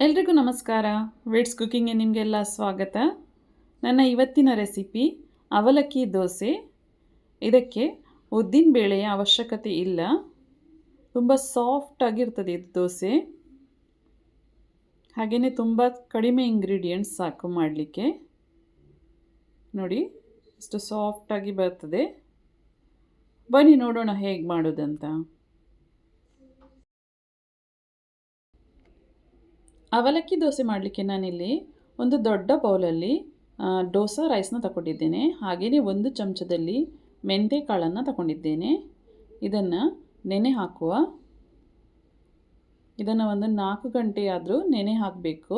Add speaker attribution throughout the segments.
Speaker 1: ಎಲ್ರಿಗೂ ನಮಸ್ಕಾರ. ವಿಡ್ಸ್ ಕುಕ್ಕಿಂಗ್ಗೆ ನಿಮಗೆಲ್ಲ ಸ್ವಾಗತ. ನನ್ನ ಇವತ್ತಿನ ರೆಸಿಪಿ ಅವಲಕ್ಕಿ ದೋಸೆ. ಇದಕ್ಕೆ ಉದ್ದಿನ ಬೇಳೆಯ ಅವಶ್ಯಕತೆ ಇಲ್ಲ. ತುಂಬ ಸಾಫ್ಟಾಗಿರ್ತದೆ ಇದು ದೋಸೆ. ಹಾಗೆಯೇ ತುಂಬ ಕಡಿಮೆ ಇಂಗ್ರೀಡಿಯೆಂಟ್ಸ್ ಸಾಕು ಮಾಡಲಿಕ್ಕೆ. ನೋಡಿ, ಇಷ್ಟು ಸಾಫ್ಟಾಗಿ ಬರ್ತದೆ. ಬನ್ನಿ ನೋಡೋಣ ಹೇಗೆ ಮಾಡೋದಂತ. ಅವಲಕ್ಕಿ ದೋಸೆ ಮಾಡಲಿಕ್ಕೆ ನಾನಿಲ್ಲಿ ಒಂದು ದೊಡ್ಡ ಬೌಲಲ್ಲಿ ಡೋಸಾ ರೈಸ್ನ ತಗೊಂಡಿದ್ದೇನೆ ಹಾಗೆಯೇ ಒಂದು ಚಮಚದಲ್ಲಿ ಮೆಂತೆ ಕಾಳನ್ನು ತಗೊಂಡಿದ್ದೇನೆ ಇದನ್ನು ನೆನೆ ಹಾಕುವ. ಇದನ್ನು ಒಂದು ನಾಲ್ಕು ಗಂಟೆಯಾದರೂ ನೆನೆ ಹಾಕಬೇಕು.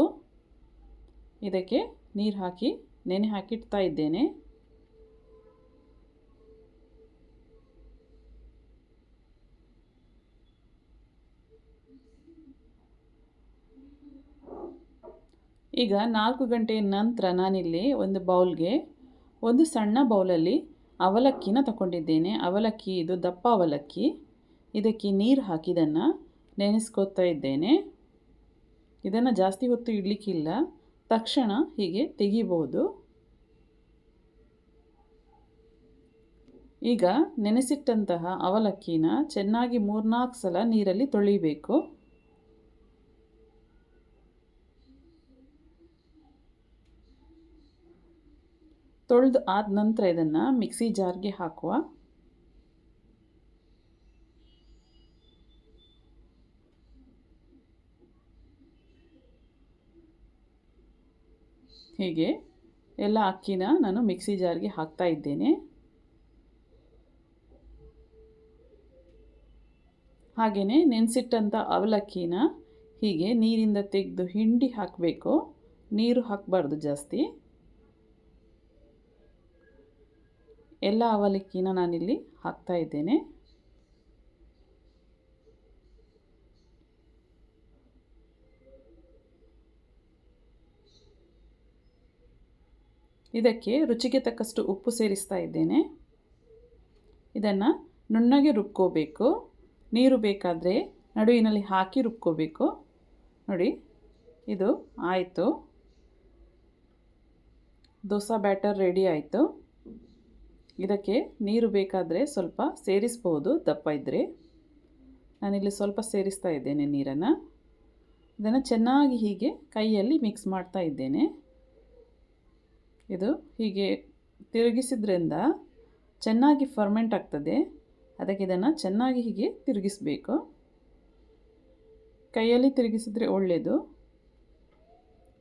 Speaker 1: ಇದಕ್ಕೆ ನೀರು ಹಾಕಿ ನೆನೆ ಹಾಕಿಡ್ತಾ ಇದ್ದೇನೆ. ಈಗ ನಾಲ್ಕು ಗಂಟೆಯ ನಂತರ ನಾನಿಲ್ಲಿ ಒಂದು ಬೌಲ್ಗೆ ಒಂದು ಸಣ್ಣ ಬೌಲಲ್ಲಿ ಅವಲಕ್ಕಿನ ತಗೊಂಡಿದ್ದೇನೆ ಅವಲಕ್ಕಿ, ಇದು ದಪ್ಪ ಅವಲಕ್ಕಿ. ಇದಕ್ಕೆ ನೀರು ಹಾಕಿದನ್ನು ನೆನೆಸ್ಕೊತಾ ಇದ್ದೇನೆ. ಇದನ್ನು ಜಾಸ್ತಿ ಹೊತ್ತು ಇಡಲಿಕ್ಕಿಲ್ಲ. ತಕ್ಷಣ ಹೀಗೆ ತೆಗಿಬೋದು ಈಗ ನೆನೆಸಿಟ್ಟಂತಹ ಅವಲಕ್ಕಿನ ಚೆನ್ನಾಗಿ ಮೂರ್ನಾಲ್ಕು ಸಲ ನೀರಲ್ಲಿ ತೊಳಿಬೇಕು ತೊಳೆದು ಆದ ನಂತರ ಇದನ್ನು ಮಿಕ್ಸಿ ಜಾರ್ಗೆ ಹಾಕುವ. ಹೀಗೆ ಎಲ್ಲ ಅಕ್ಕಿನ ನಾನು ಮಿಕ್ಸಿ ಜಾರ್ಗೆ ಹಾಕ್ತಾ ಇದ್ದೇನೆ. ಹಾಗೆಯೇ ನೆನೆಸಿಟ್ಟಂಥ ಅವಲಕ್ಕಿನ ಹೀಗೆ ನೀರಿಂದ ತೆಗೆದು ಹಿಂಡಿ ಹಾಕಬೇಕು. ನೀರು ಹಾಕಬಾರ್ದು ಜಾಸ್ತಿ. ಎಲ್ಲ ಅವಲಕ್ಕಿನ ನಾನಿಲ್ಲಿ ಹಾಕ್ತಾ ಇದ್ದೇನೆ. ಇದಕ್ಕೆ ರುಚಿಗೆ ತಕ್ಕಷ್ಟು ಉಪ್ಪು ಸೇರಿಸ್ತಾ ಇದ್ದೇನೆ. ಇದನ್ನು ನುಣ್ಣಗೆ ರುಬ್ಕೋಬೇಕು. ನೀರು ಬೇಕಾದರೆ ನಡುವಿನಲ್ಲಿ ಹಾಕಿ ರುಬ್ಕೋಬೇಕು. ನೋಡಿ, ಇದು ಆಯಿತು. ದೋಸೆ ಬ್ಯಾಟರ್ ರೆಡಿ ಆಯಿತು. ಇದಕ್ಕೆ ನೀರು ಬೇಕಾದರೆ ಸ್ವಲ್ಪ ಸೇರಿಸ್ಬೋದು. ದಪ್ಪ ಇದ್ದರೆ ನಾನಿಲ್ಲಿ ಸ್ವಲ್ಪ ಸೇರಿಸ್ತಾ ಇದ್ದೇನೆ ನೀರನ್ನು. ಇದನ್ನು ಚೆನ್ನಾಗಿ ಹೀಗೆ ಕೈಯಲ್ಲಿ ಮಿಕ್ಸ್ ಮಾಡ್ತಾ ಇದ್ದೇನೆ. ಇದು ಹೀಗೆ ತಿರುಗಿಸಿದ್ರಿಂದ ಚೆನ್ನಾಗಿ ಫರ್ಮೆಂಟ್ ಆಗ್ತದೆ. ಅದಕ್ಕೆ ಇದನ್ನು ಚೆನ್ನಾಗಿ ಹೀಗೆ ತಿರುಗಿಸಬೇಕು. ಕೈಯಲ್ಲಿ ತಿರುಗಿಸಿದ್ರೆ ಒಳ್ಳೆಯದು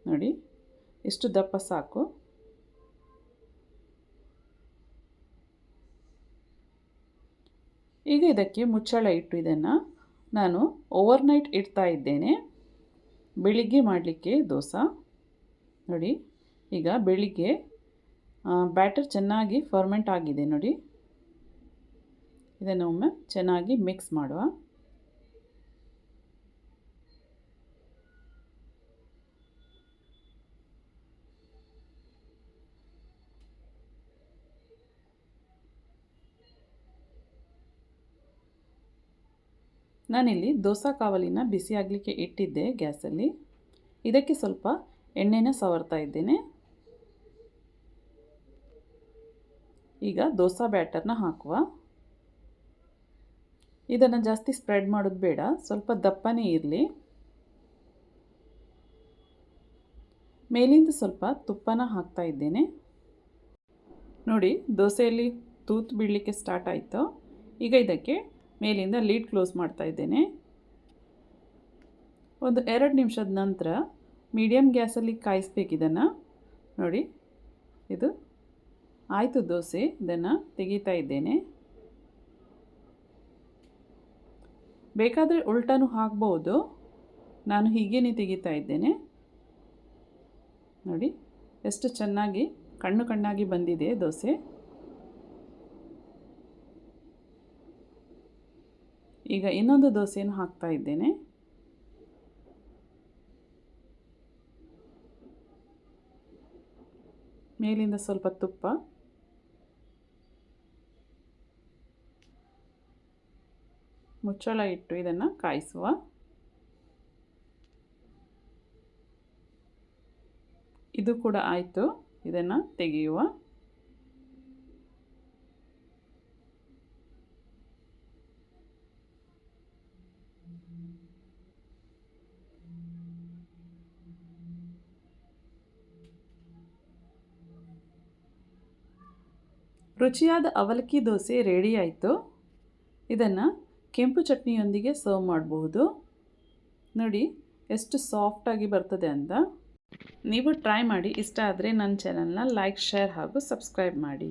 Speaker 1: ನೋಡಿ, ಎಷ್ಟು ದಪ್ಪ ಸಾಕು. ಈಗ ಇದಕ್ಕೆ ಮುಚ್ಚಳ ಇಟ್ಟು ಇದನ್ನು ನಾನು ಓವರ್ನೈಟ್ ಇಡ್ತಾ ಇದ್ದೇನೆ. ಬೆಳಿಗ್ಗೆ ಮಾಡಲಿಕ್ಕೆ ದೋಸೆ. ನೋಡಿ, ಈಗ ಬೆಳಿಗ್ಗೆ ಬ್ಯಾಟರ್ ಚೆನ್ನಾಗಿ ಫರ್ಮೆಂಟ್ ಆಗಿದೆ ನೋಡಿ. ಇದನ್ನು ಒಮ್ಮೆ ಚೆನ್ನಾಗಿ ಮಿಕ್ಸ್ ಮಾಡುವ. ನಾನಿಲ್ಲಿ ದೋಸೆ ಕಾವಲಿನ ಬಿಸಿ ಆಗಲಿಕ್ಕೆ ಇಟ್ಟಿದ್ದೆ ಗ್ಯಾಸಲ್ಲಿ. ಇದಕ್ಕೆ ಸ್ವಲ್ಪ ಎಣ್ಣೆನ ಸವರ್ತಾ ಇದ್ದೇನೆ. ಈಗ ದೋಸೆ ಬ್ಯಾಟರ್ನ ಹಾಕುವ. ಇದನ್ನು ಜಾಸ್ತಿ ಸ್ಪ್ರೆಡ್ ಮಾಡೋದು ಬೇಡ, ಸ್ವಲ್ಪ ದಪ್ಪನೇ ಇರಲಿ. ಮೇಲಿಂದ ಸ್ವಲ್ಪ ತುಪ್ಪನ ಹಾಕ್ತಾ ಇದ್ದೇನೆ. ನೋಡಿ, ದೋಸೆಯಲ್ಲಿ ತೂತು ಬೀಳಲಿಕ್ಕೆ ಸ್ಟಾರ್ಟ್ ಆಯಿತು. ಈಗ ಇದಕ್ಕೆ ಮೇಲಿಂದ ಲೀಡ್ ಕ್ಲೋಸ್ ಮಾಡ್ತಾ ಇದ್ದೇನೆ. ಒಂದು ಎರಡು ನಿಮಿಷದ ನಂತರ ಮೀಡಿಯಮ್ ಗ್ಯಾಸಲ್ಲಿ ಕಾಯಿಸ್ಬೇಕು ಇದನ್ನು. ನೋಡಿ, ಇದು ಆಯಿತು ದೋಸೆ, ಇದನ್ನು ತೆಗೀತಾ ಇದ್ದೇನೆ. ಬೇಕಾದರೆ ಉಲ್ಟಾನು ಹಾಕ್ಬೋದು. ನಾನು ಹೀಗೇನೆ ತೆಗಿತಾ ಇದ್ದೇನೆ. ನೋಡಿ, ಎಷ್ಟು ಚೆನ್ನಾಗಿ, ಕಣ್ಣು ಕಣ್ಣಾಗಿ ಬಂದಿದೆ ದೋಸೆ. ಈಗ ಇನ್ನೊಂದು ದೋಸೆಯನ್ನು ಹಾಕ್ತಾ ಇದ್ದೇನೆ. ಮೇಲಿಂದ ಸ್ವಲ್ಪ ತುಪ್ಪ. ಮುಚ್ಚಳ ಇಟ್ಟು ಇದನ್ನು ಕಾಯಿಸುವ. ಇದು ಕೂಡ ಆಯಿತು. ಇದನ್ನು ತೆಗೆಯುವ. ರುಚಿಯಾದ ಅವಲಕ್ಕಿ ದೋಸೆ ರೆಡಿ ಆಯಿತು. ಇದನ್ನು ಕೆಂಪು ಚಟ್ನಿಯೊಂದಿಗೆ ಸರ್ವ್ ಮಾಡಬಹುದು. ನೋಡಿ, ಎಷ್ಟು ಸಾಫ್ಟಾಗಿ ಬರ್ತದೆ ಅಂತ. ನೀವು ಟ್ರೈ ಮಾಡಿ, ಇಷ್ಟ ಆದರೆ ನನ್ನ ಚಾನಲ್ನ ಲೈಕ್ ಶೇರ್ ಹಾಗೂ ಸಬ್ಸ್ಕ್ರೈಬ್ ಮಾಡಿ.